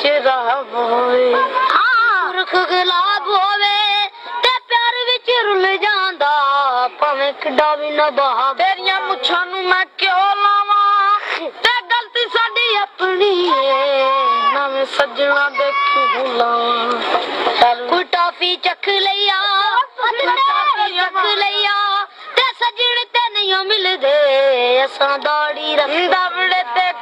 ਸ਼ਰਾਬ ਹੋਵੇ। ਸੁਰਖ ਗੁਲਾਬ ਹੋਵੇ ਤੇ ਪਿਆਰ ਵਿੱਚ ਰੁੱਲ ਜਾਂਦਾ। ਭਾਵੇਂ ਕਿੱਡਾ ਵੀ ਨਾ ਬਹਾ ਤੇਰੀਆਂ ਮੁੱਛਾਂ ਨੂੰ ਮੈਂ ਕਿਉਂ ਲਾਵਾਂ? ਤੇ ਗਲਤੀ ਸਾਡੀ ਆਪਣੀ ਏ। ਨਵੇਂ ਸੱਜਣਾ ਦੇਖੂ ਲਾਵਾਂ ਕੋਈ ਟਾਫੀ ਚੱਕ ਕੋਈ ਟਾਫੀ ਚੱਕ ਲਿਆ ਤੇ ਸਜਣ ਤੇ ਨਹੀਂ ਮਿਲਦੇ। ਅਸਾਂ ਦਾੜੀ ਰੱਖਦਾ ਦਵੜੇ ਤੇ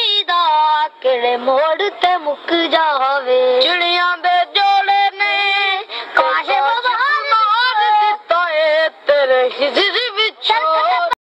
موڑ تک جا ہو